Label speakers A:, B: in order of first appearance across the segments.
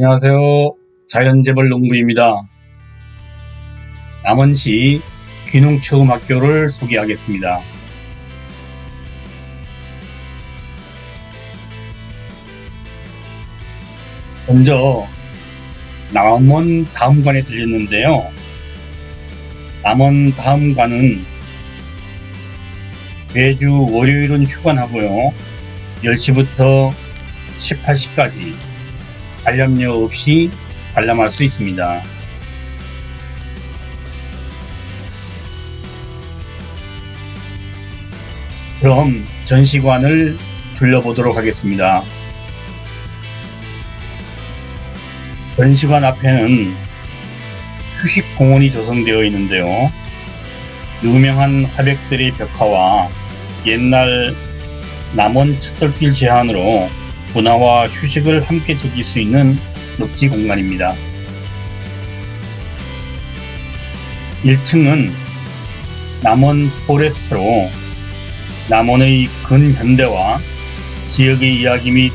A: 안녕하세요. 자연재벌 농부입니다. 남원시 귀농체험학교를 소개하겠습니다. 먼저 남원 다음관에 들렸는데요. 남원 다음관은 매주 월요일은 휴관하고요. 10시부터 18시까지 관람료 없이 관람할 수 있습니다. 그럼 전시관을 둘러보도록 하겠습니다. 전시관 앞에는 휴식 공원이 조성되어 있는데요. 유명한 화백들의 벽화와 옛날 남원 찻돌길 제한으로 문화와 휴식을 함께 즐길 수 있는 녹지 공간입니다. 1층은 남원 포레스트로 남원의 근현대와 지역의 이야기 및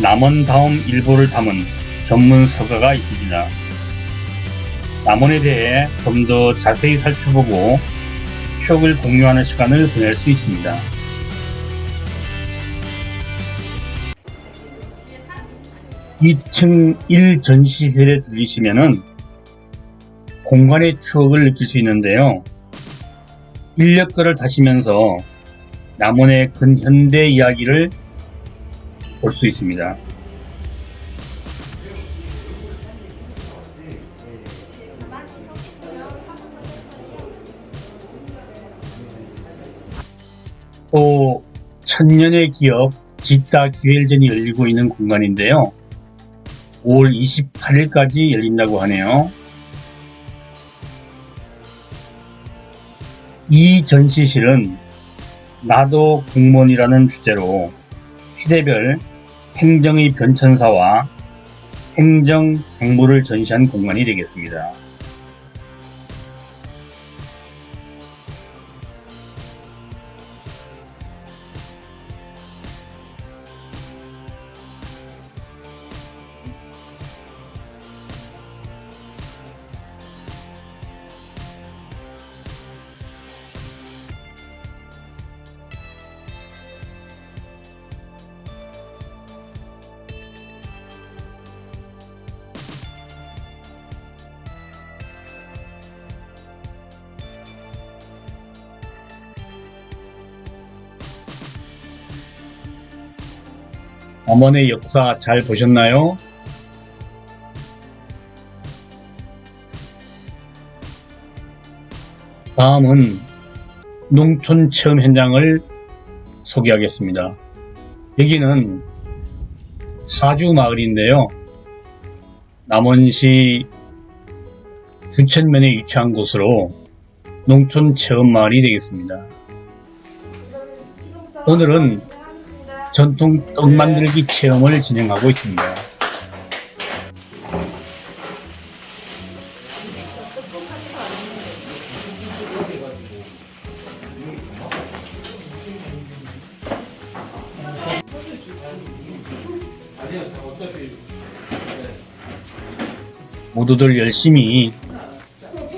A: 남원다움 일부를 담은 전문 서가가 있습니다. 남원에 대해 좀 더 자세히 살펴보고 추억을 공유하는 시간을 보낼 수 있습니다. 2층 1전시실에 들리시면은 공간의 추억을 느낄 수 있는데요. 인력거를 타시면서 남원의 근현대 이야기를 볼 수 있습니다. 또 천년의 기업 지따 기회전이 열리고 있는 공간인데요. 5월 28일까지 열린다고 하네요. 이 전시실은 나도 공무원이라는 주제로 시대별 행정의 변천사와 행정 정보를 전시한 공간이 되겠습니다. 남원의 역사 잘 보셨나요? 다음은 농촌 체험 현장을 소개하겠습니다. 여기는 하주 마을인데요. 남원시 부천면에 위치한 곳으로 농촌 체험 마을이 되겠습니다. 오늘은 전통 떡 만들기 체험을 진행하고 있습니다. 모두들 열심히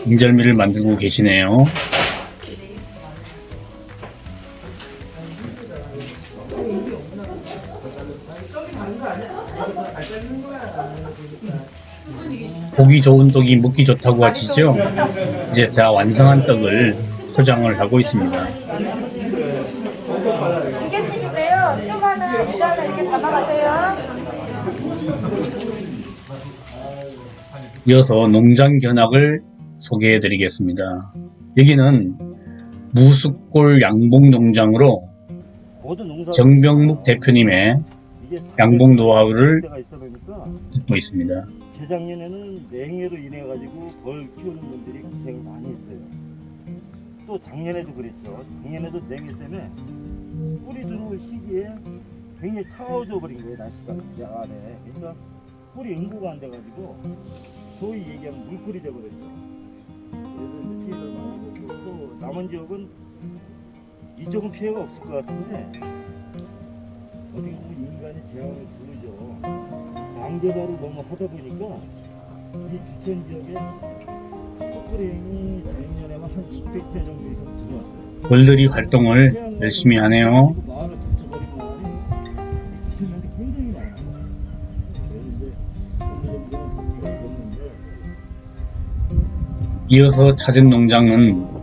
A: 인절미를 만들고 계시네요. 보기 좋은 떡이 먹기 좋다고 하시죠? 이제 다 완성한 떡을 포장을 하고 있습니다.
B: 두 개씩인데요. 좀 하나, 이자 하나 이렇게 담아가세요.
A: 이어서 농장 견학을 소개해 드리겠습니다. 여기는 무숫골 양봉 농장으로 정병묵 대표님의 양봉 노하우를 듣고 있습니다.
C: 재작년에는 냉해로 인해 가지고 벌 키우는 분들이 고생 많이 했어요. 또 작년에도 그랬죠. 작년에도 냉해 때문에 뿌리 들어올 시기에 굉장히 차가워져 버린 거예요 날씨가 야간에. 그러니까 뿌리 응고가 안 돼가지고 소위 얘기하면 물꿀이 돼버렸죠. 그래서 피해를 많이 보고 또 남은 지역은 이쪽은 피해가 없을 것 같은데 어떻게 보면 인간이 재앙을 부르죠. 양재바로 뭔가 하다 보니까 이 주천 지역에 포크레인이 작년에만 한 600대 정도 이상 들어왔어요.
A: 월들이 활동을 열심히 하네요.
C: 마을을 굉장히 많아요. 그런데 어느 정도는 바퀴가 있었는데
A: 이어서 찾은 농장은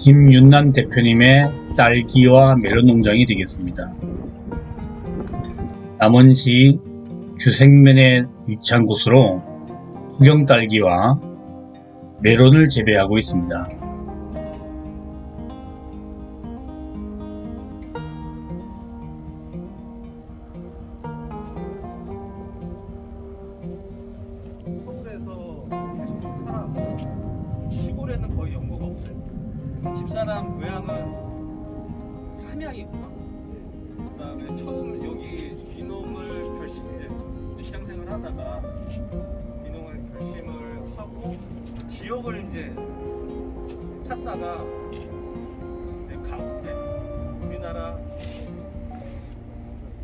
A: 김윤란 대표님의 딸기와 멜론 농장이 되겠습니다. 남원시 주생면에 위치한 곳으로 후경 딸기와 멜론을 재배하고 있습니다.
D: 사람 고향은 함양이구나. 그다음에 처음 여기 귀농을 결심 이제 직장 생활하다가 귀농을 결심을 하고 지역을 이제 찾다가 이제 강 우리나라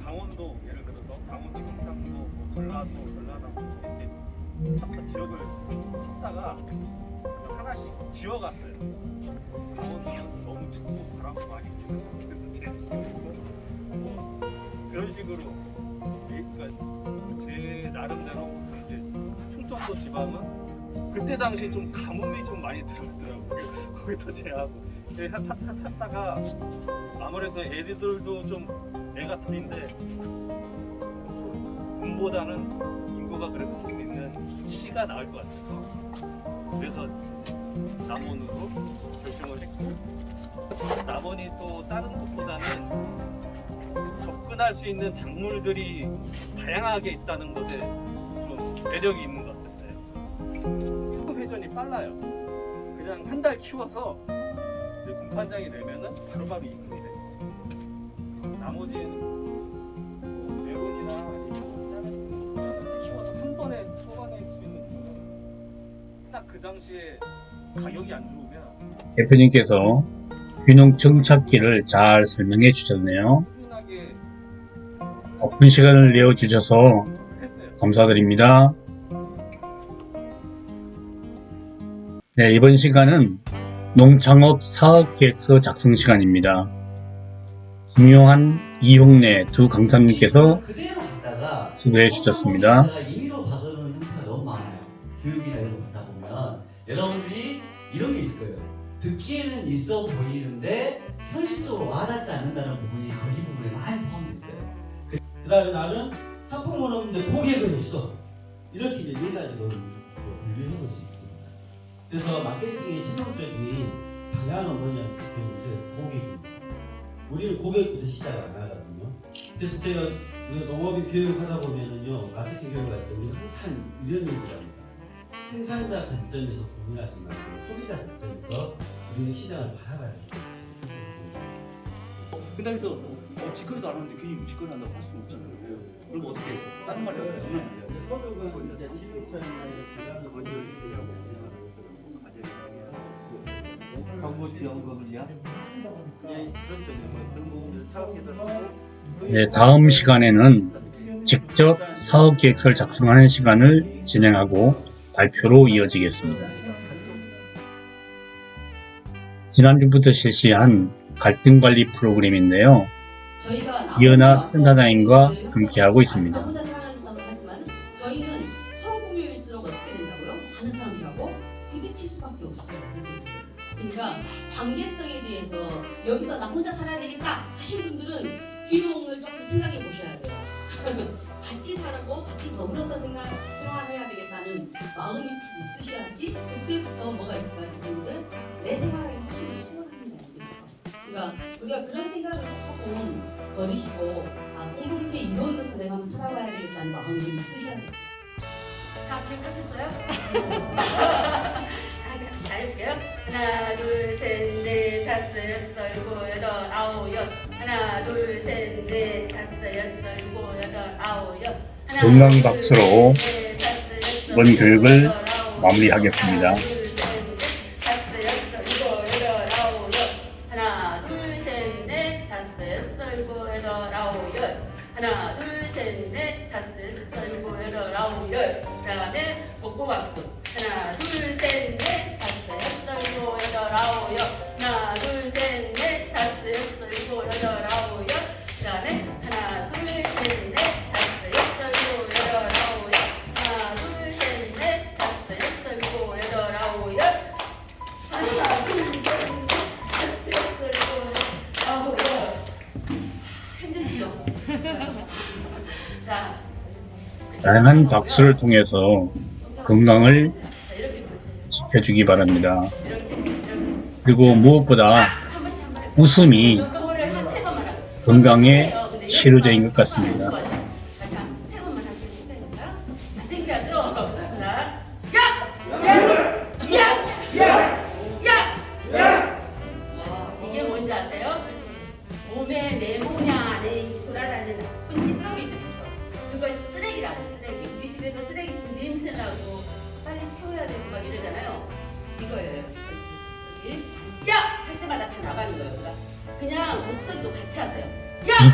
D: 강원도 예를 들어서 강원도 경상도 뭐 전라도 전라남도 이렇게 찾다 지역을 찾다가 하나씩 지어갔어요. 강원도는 너무 춥고 바람 많이 제주도고 뭐 그런 식으로 그러니까 제 나름대로 이제 충청도 지방은 그때 당시 좀 가뭄이 좀 많이 들었더라고요. 거기도 제하고 찾, 찾다가 아무래도 애들도 좀 애가 둘인데 군보다는 인구가 그래도 좀 있는 시가 나을 것 같아서 그래서 남원으로 결정을 했고 남원이 또 다른 곳보다는 접근할 수 있는 작물들이 다양하게 있다는 것에 좀 매력이 있는 것 같았어요. 회전이 빨라요. 그냥 한 달 키워서 이제 공판장이 되면은 바로바로 입금이 돼요. 나머지는 그 당시에 가격이 안 좋으면
A: 대표님께서 귀농증 찾기를 잘 설명해 주셨네요.
D: 꾸준하게
A: 바쁜 시간을 내어 주셔서
D: 했어요.
A: 감사드립니다. 네, 이번 시간은 농창업 사업계획서 작성 시간입니다. 김용한, 이홍래 두 강사님께서
E: 그대로 갔다가
A: 수고해 주셨습니다.
E: 있어 보이는데 현실적으로 와닿지 않는다는 부분이 거기 부분에 많이 포함되어 있어요.
F: 그 다음에 나는 상품은 없는데 고객은 있어. 이렇게 이제 네 가지로 분류해 볼수 있습니다. 그래서 마케팅의 최종적인 방향은 뭐냐면 대표님들 고객입니다. 우리는 고객부터 시작을 안 하거든요. 그래서 제가 농업인 교육하다 보면은요, 마케팅 교육할 때 우리는 항상 이런 얘기를 합니다. 생산자 관점에서 고민하지 말고 소비자 관점에서 우리는 시장을 바라봐야 돼요.
G: 근데 여기서 어, 직거래도 안 하는데 괜히 직거래 한다고 할 수는 없잖아요. 그럼 어떻게 해요? 다른 말이.
F: 소득은 이제 건조시키려고
G: 광고 지원금을 위한? 예, 그렇죠. 뭐 하고
A: 네, 다음 시간에는 직접 사업계획서를 작성하는 시간을 진행하고 발표로 이어지겠습니다. 지난주부터 실시한 갈등관리 프로그램인데요. 이은하 센터장님과 함께하고 있습니다.
H: 그러니까 관계성에 대해서 여기서 나 혼자 살아야 되겠다 하신 분들은 귀농을 조금 생각해 보셔야 돼요. 같이 살고 같이 더불어서 생각 생활해야 되겠다 는 마음이 딱 있으셔야지 그때부터 뭐가 있을까요, 분들? 내 생활에 확실히 소홀합니다. 그러니까 우리가 그런 생각을 조금 버리시고 아, 공동체 이론에서 내가 한번 살아봐야 되겠다는 마음이 좀 있으셔야 돼요.
I: 다 기억하셨어요? 자, 해볼게요. 하나, 둘, 셋, 넷, 다섯, 여섯, 일곱, 여덟, 아홉, 열. 하나, 둘, 셋, 넷, 다섯, 여섯, 일곱, 여덟, 아홉, 열. 하나,
A: 건강
I: 둘,
A: 박수로
I: 셋,
A: 이번 교육을 마무리하겠습니다.
I: 다양한 박수를 통해서 건강을 지켜주기 바랍니다. 그리고 무엇보다 웃음이
A: 건강에
I: 실효적인 것 같습니다.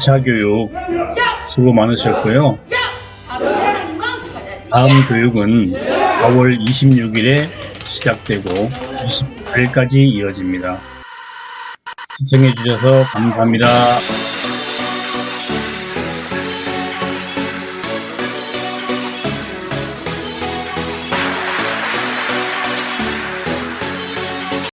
I: 1차 교육 수고 많으셨고요. 다음 교육은 4월 26일에 시작되고 28일까지 이어집니다. 시청해주셔서 감사합니다.